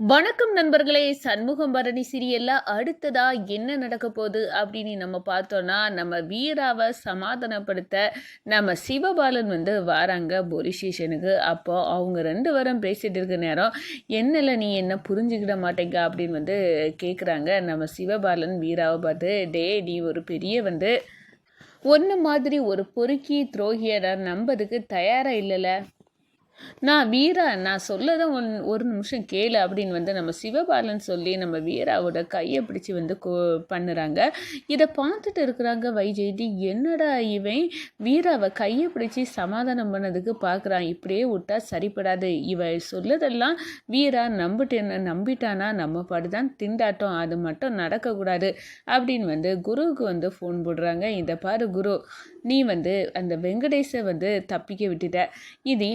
வணக்கம் நண்பர்களே சண்முகம் பரணி சீரியல்ல அடுத்ததா என்ன நடக்க போகுது அப்படின்னு நம்ம பார்த்தோம்னா நம்ம வீராவை சமாதானப்படுத்த நம்ம சிவபாலன் வந்து வராங்க போலீஸ் ஸ்டேஷனுக்கு. அப்போ அவங்க ரெண்டு வாரம் பேசிட்டு இருக்க நேரம் என்னல நீ என்ன புரிஞ்சுக்கிட மாட்டேங்க அப்படின்னு வந்து கேட்குறாங்க நம்ம சிவபாலன் வீராவை பார்த்து டே நீ ஒரு பெரிய வந்து ஒன்று மாதிரி ஒரு பொறுக்கி துரோகியரை நம்பதுக்கு தயாராக இல்லைல்ல நான் வீரா நான் சொல்லதை ஒன் ஒரு நிமிஷம் கேளு அப்படின்னு வந்து நம்ம சிவபாலன் சொல்லி நம்ம வீராவோட கையை பிடிச்சி வந்து கோ பண்ணுறாங்க. இதை பார்த்துட்டு இருக்கிறாங்க வைஜெயந்தி. என்னடா இவன்? வீராவை கையை பிடிச்சி சமாதானம் பண்ணதுக்கு பார்க்குறான். இப்படியே விட்டா சரிப்படாது. இவ சொல்லதெல்லாம் வீரா நம்பிட்டேன் நம்பிட்டானா? நம்ம பாடுதான் திண்டாட்டம். அது மட்டும் நடக்கக்கூடாது அப்படின்னு வந்து குருவுக்கு வந்து ஃபோன் போடுறாங்க. இதை பாரு குரு நீ வந்து அந்த வெங்கடேஷை வந்து தப்பிக்க விட்டுட்ட. இது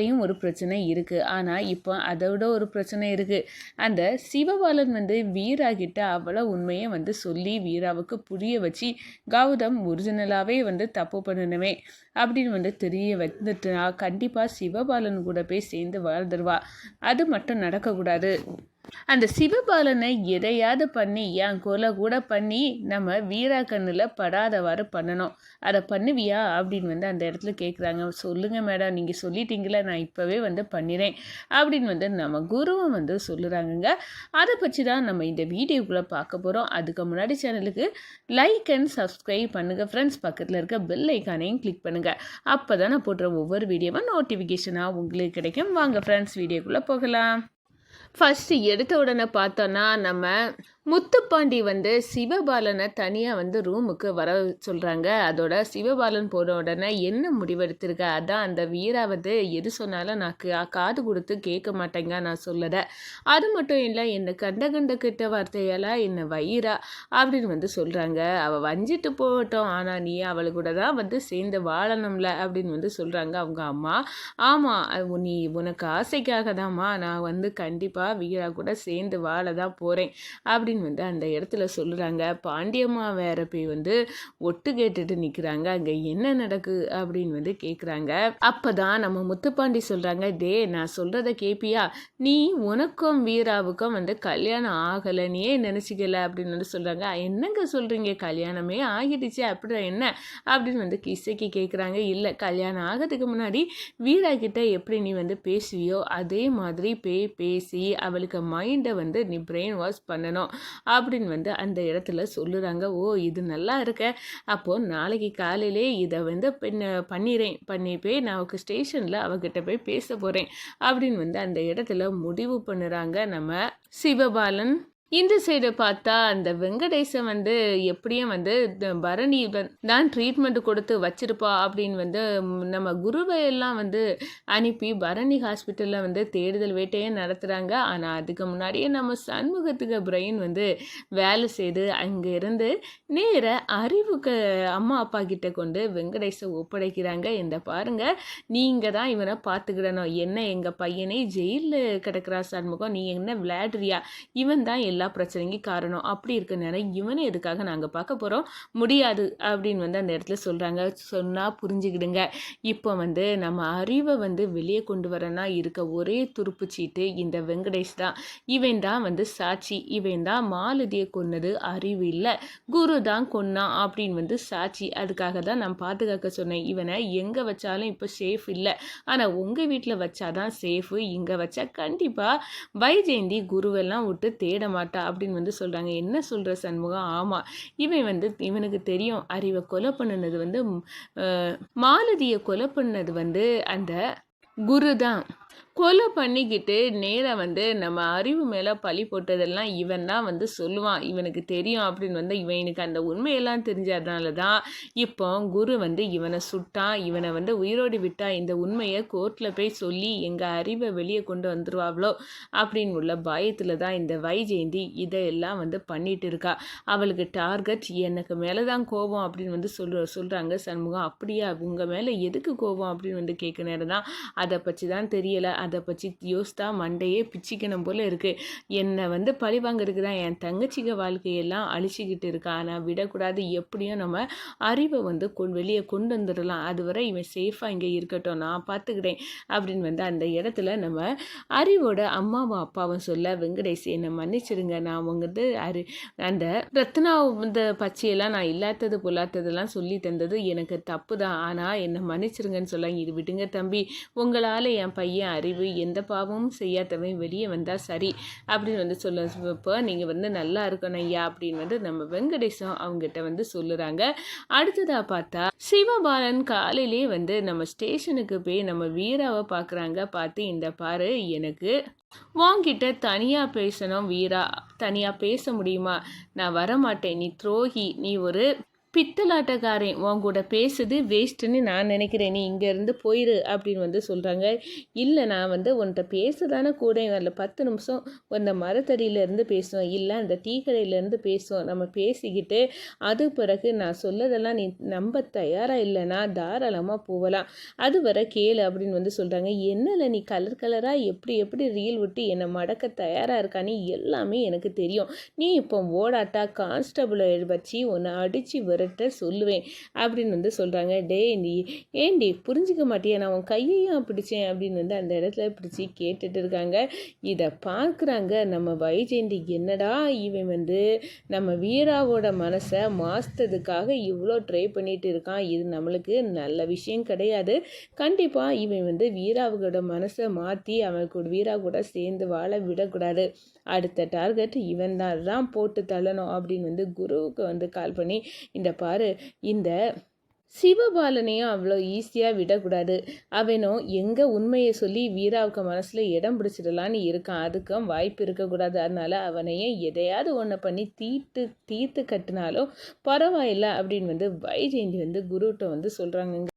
அதாலேயும் ஒரு பிரச்சனை இருக்குது ஆனால் இப்போ அதை விட ஒரு பிரச்சனை இருக்குது அந்த சிவபாலன் வந்து வீரா கிட்ட அவ்வளோ உண்மையை வந்து சொல்லி வீராவுக்கு புரிய வச்சு கௌதம் ஒரிஜினலாகவே வந்து தப்பு பண்ணணுமே அப்படின்னு வந்து தெரிய வந்துட்டுனா கண்டிப்பாக சிவபாலன் கூட போய் சேர்ந்து வாழ்ந்துருவா. அது மட்டும் நடக்கக்கூடாது. அந்த சிவபாலனை எதையாவது பண்ணி என் கொலை கூட பண்ணி நம்ம வீரா கண்ணில் படாதவாறு பண்ணணும். அதை பண்ணுவியா? அப்படின்னு வந்து அந்த இடத்துல கேட்குறாங்க சொல்லுங்கள் மேடம் நீங்கள் சொல்லிட்டீங்களே நான் இப்போவே வந்து பண்ணிடுறேன் அப்படின்னு வந்து நம்ம குருவும் வந்து சொல்லுறாங்கங்க. அதை பற்றி தான் நம்ம இந்த வீடியோக்குள்ளே பார்க்க போகிறோம் அதுக்கு முன்னாடி சேனலுக்கு லைக் அண்ட் சப்ஸ்கிரைப் பண்ணுங்கள் ஃப்ரெண்ட்ஸ் பக்கத்தில் இருக்க பெல் ஐக்கானையும் கிளிக் பண்ணுங்கள் அப்போ தான் நான் போடுற ஒவ்வொரு வீடியோவும் நோட்டிஃபிகேஷனாக உங்களுக்கு கிடைக்கும். வாங்க ஃப்ரெண்ட்ஸ் வீடியோக்குள்ளே போகலாம். ஃபஸ்ட்டு எடுத்த உடனே பார்த்தோன்னா நம்ம முத்துப்பாண்டி வந்து சிவபாலனை தனியாக வந்து ரூமுக்கு வர சொல்கிறாங்க அதோட சிவபாலன் போன உடனே என்ன முடிவெடுத்திருக்க? அதான் அந்த வீரா வந்து எது சொன்னாலும் நான் காது கொடுத்து கேட்க மாட்டேங்க நான் சொல்லலை. அது மட்டும் இல்லை என்னை கண்ட கண்ட கிட்ட வார்த்தையெல்லாம் என்னை வயிறா? அப்படின்னு வந்து சொல்கிறாங்க அவள் வஞ்சிட்டு போகட்டும். ஆனால் நீ அவளை கூட தான் வந்து சேர்ந்து வாழணும்ல அப்படின்னு வந்து சொல்கிறாங்க அவங்க அம்மா. ஆமாம் நீ உனக்கு ஆசைக்காக தான்மா நான் வந்து கண்டிப்பாக வீரா கூட சேர்ந்து வாழ தான் போகிறேன் அப்படி அப்படின்னு வந்து அந்த இடத்துல சொல்கிறாங்க பாண்டியம்மா வேற போய் வந்து ஒட்டு கேட்டுட்டு நிற்கிறாங்க அங்கே என்ன நடக்கு அப்படின்னு வந்து கேட்குறாங்க அப்போ தான் நம்ம முத்துப்பாண்டி சொல்கிறாங்க டே நான் சொல்கிறத கேப்பியா? நீ உனக்கும் வீராவுக்கும் வந்து கல்யாணம் ஆகலை. நீயே நினச்சிக்கல? அப்படின்னு வந்து சொல்கிறாங்க என்னங்க சொல்கிறீங்க கல்யாணமே ஆகிடுச்சு. அப்படி என்ன? அப்படின்னு வந்து கிசைக்கு கேட்குறாங்க இல்லை கல்யாணம் ஆகிறதுக்கு முன்னாடி வீரா கிட்ட எப்படி நீ வந்து பேசுவியோ அதே மாதிரி பே பேசி அவளுக்கு மைண்டை வந்து நீ பிரெயின் வாஷ் பண்ணணும். அப்படின்னு வந்து அந்த இடத்துல சொல்லுறாங்க. ஓ இது நல்லா இருக்க. அப்போது நாளைக்கு காலையிலே இதை வந்து பண்ணிடுறேன் பண்ணி போய் நான் அவருக்கு ஸ்டேஷனில் அவகிட்ட போய் பேச போகிறேன் அப்படின்னு வந்து அந்த இடத்துல முடிவு பண்ணுறாங்க நம்ம சிவபாலன். இந்த சைடு பார்த்தா அந்த வெங்கடேசன் வந்து எப்படியும் வந்து பரணி தான் ட்ரீட்மெண்ட் கொடுத்து வச்சிருப்பா அப்படின்னு வந்து நம்ம குருவை எல்லாம் வந்து அனுப்பி பரணி ஹாஸ்பிட்டலில் வந்து தேடுதல் வேட்டையே நடத்துகிறாங்க ஆனால் அதுக்கு முன்னாடியே நம்ம சண்முகத்துக்கு பிரெயின் வந்து வேலை செய்து அங்கே இருந்து நேர அறிவுக்கு அம்மா அப்பா கிட்ட கொண்டு வெங்கடேசை ஒப்படைக்கிறாங்க. இந்த பாருங்கள் நீங்கள் தான் இவனை பார்த்துக்கிடணும். என்ன எங்கள் பையனே ஜெயிலில் கிடக்கிறா சண்முகம்? நீ என்ன விளையாடுறியா? இவன் தான் எல்லா பிரச்சனைக்கும் காரணம். அப்படி இருக்க நேரம் இவனை எதுக்காக நாங்கள் பார்க்க போகிறோம் முடியாது அப்படின்னு வந்து அந்த இடத்துல சொல்கிறாங்க சொன்னால் புரிஞ்சுக்கிடுங்க. இப்போ வந்து நம்ம அறிவை வந்து வெளியே கொண்டு வரனா இருக்க ஒரே துருப்பு சீட்டு இந்த வெங்கடேஷ் தான். இவன் தான் வந்து சாட்சி. இவன் தான் மாலதியை கொன்னது அறிவு இல்லை. குரு தான் கொன்னான் அப்படின்னு வந்து சாட்சி. அதுக்காக தான் நான் பாதுகாக்க சொன்னேன். இவனை எங்கே வச்சாலும் இப்போ சேஃப் இல்லை. ஆனால் உங்கள் வீட்டில் வச்சாதான் சேஃபு இங்கே வச்சா கண்டிப்பாக வைஜெயந்தி குருவெல்லாம் விட்டு தேட மாட்டேன் மாட்டா அப்படின்னு வந்து சொல்கிறாங்க என்ன சொல்கிற சண்முகம்? ஆமாம் இவன் வந்து இவனுக்கு தெரியும். அறிவை கொலை பண்ணினது வந்து மாலதியை கொலை பண்ணது வந்து அந்த குரு தான். கொலை பண்ணிக்கிட்டு நேராக வந்து நம்ம அறிவு மேலே பழி போட்டதெல்லாம் இவன் தான் வந்து சொல்லுவான். இவனுக்கு தெரியும் அப்படின்னு வந்து இவனுக்கு அந்த உண்மையெல்லாம் தெரிஞ்சதுனால தான் இப்போ குரு வந்து இவனை சுட்டான். இவனை வந்து உயிரோடு விட்டா இந்த உண்மையை கோர்ட்டில் போய் சொல்லி எங்கள் அறிவை வெளியே கொண்டு வந்துருவாங்களோ அப்படின்னு உள்ள பயத்தில் தான் இந்த வைஜெயந்தி இதையெல்லாம் வந்து பண்ணிட்டு இருக்கா. அவளுக்கு டார்கெட் எனக்கு மேலே தான் கோபம் அப்படின்னு வந்து சொல்ற சொல்கிறாங்க சண்முகம். அப்படியா? உங்கள் மேலே எதுக்கு கோபம் அப்படின்னு வந்து கேட்க நேரம் தான். அதை பற்றி தான் தெரியல அதை பற்றி யோசித்தா மண்டையே பிச்சிக்கணும் போல் இருக்குது என்னை வந்து பழி வாங்கிறதுக்கு தான் என் தங்கச்சிக வாழ்க்கையெல்லாம் அழிச்சிக்கிட்டு இருக்கா. ஆனால் விடக்கூடாது. எப்படியும் நம்ம அறிவை வந்து கொண் வெளியே கொண்டு வந்துடலாம். அதுவரை இவன் சேஃபாக இங்கே இருக்கட்டும். நான் பார்த்துக்கிறேன் அப்படின்னு வந்து அந்த இடத்துல நம்ம அறிவோட அம்மாவும் அப்பாவும் சொல்ல வெங்கடேஷ் என்னை மன்னிச்சிடுங்க. நான் உங்கது அறி அந்த ரத்னா இந்த பச்சையெல்லாம் நான் இல்லாதது பொல்லாததெல்லாம் சொல்லி தந்தது எனக்கு தப்பு தான் ஆனால் என்னை மன்னிச்சிருங்கன்னு சொல்ல இது விடுங்க தம்பி. உங்களால் என் பையன் அறிவு எந்த பாவமும் செய்யாதவன் வெளியே வந்தால் சரி அப்படின்னு வந்து சொல்ல இப்போ நீங்கள் வந்து நல்லா இருக்கணும் ஐயா அப்படின்னு வந்து நம்ம வெங்கடேசம் அவங்ககிட்ட வந்து சொல்லுறாங்க. அடுத்ததாக பார்த்தா சிவபாலன் காலையிலே வந்து நம்ம ஸ்டேஷனுக்கு போய் நம்ம வீராவை பார்க்குறாங்க பார்த்து இந்த பாரு எனக்கு வாங்கிட்ட தனியாக பேசணும் வீரா. தனியாக பேச முடியுமா? நான் வரமாட்டேன். நீ துரோகி. நீ ஒரு பித்தலாட்டக்காரன் உன் கூட பேசுது வேஸ்ட்டுன்னு நான் நினைக்கிறேன். நீ இங்கேருந்து போயிரு அப்படின்னு வந்து சொல்கிறாங்க இல்லை நான் வந்து உன்கிட்ட பேச தானே கூட அதில் பத்து நிமிஷம் அந்த மரத்தடியிலேருந்து பேசுவோம். இல்லை அந்த டீக்கடையிலேருந்து பேசுவோம். நம்ம பேசிக்கிட்டு அது பிறகு நான் சொல்லதெல்லாம் நீ நம்ப தயாராக இல்லைனா தாராளமாக போகலாம். அது வர கேளு அப்படின்னு வந்து சொல்கிறாங்க என்னல நீ கலர் கலராக எப்படி எப்படி ரீல் விட்டு என்னை மடக்க தயாராக இருக்கான்னு எல்லாமே எனக்கு தெரியும். நீ இப்போ ஓடாட்டா கான்ஸ்டபுளை வச்சு உன்னை அடித்து அவர்கிட்ட சொல்லுவேன் அப்படின்னு வந்து சொல்கிறாங்க டே நீ ஏண்டி புரிஞ்சிக்க மாட்டியா? நான் உன் கையையும் பிடிச்சேன்? அப்படின்னு வந்து அந்த இடத்துல பிடிச்சி கேட்டுட்டு இருக்காங்க. இதை பார்க்குறாங்க நம்ம வைஜெயந்தி. என்னடா இவன் வந்து நம்ம வீராவோட மனசை மாற்றுறதுக்காக இவ்வளோ ட்ரை பண்ணிட்டு இருக்கான். இது நம்மளுக்கு நல்ல விஷயம் கிடையாது. கண்டிப்பாக இவன் வந்து வீராவோட மனசை மாற்றி அவன் கூட வீரா கூட சேர்ந்து வாழ விடக்கூடாது. அடுத்த டார்கெட் இவன் தான் தான் போட்டு தள்ளணும் அப்படின்னு வந்து குருவுக்கு வந்து கால் பண்ணி இந்த பாரு. இந்த சிவபாலனையும் அவ்வளோ ஈஸியாக விடக்கூடாது. அவனும் எங்கே உண்மையை சொல்லி வீராவுக்கு மனசில் இடம் பிடிச்சிடலான்னு இருக்கான். அதுக்கும் வாய்ப்பு இருக்கக்கூடாது. அதனால் அவனையும் எதையாவது ஒன்று பண்ணி தீர்த்து தீர்த்து கட்டினாலும் பரவாயில்ல அப்படின்னு வந்து வைஜெயந்தி வந்து குருகிட்ட வந்து சொல்கிறாங்க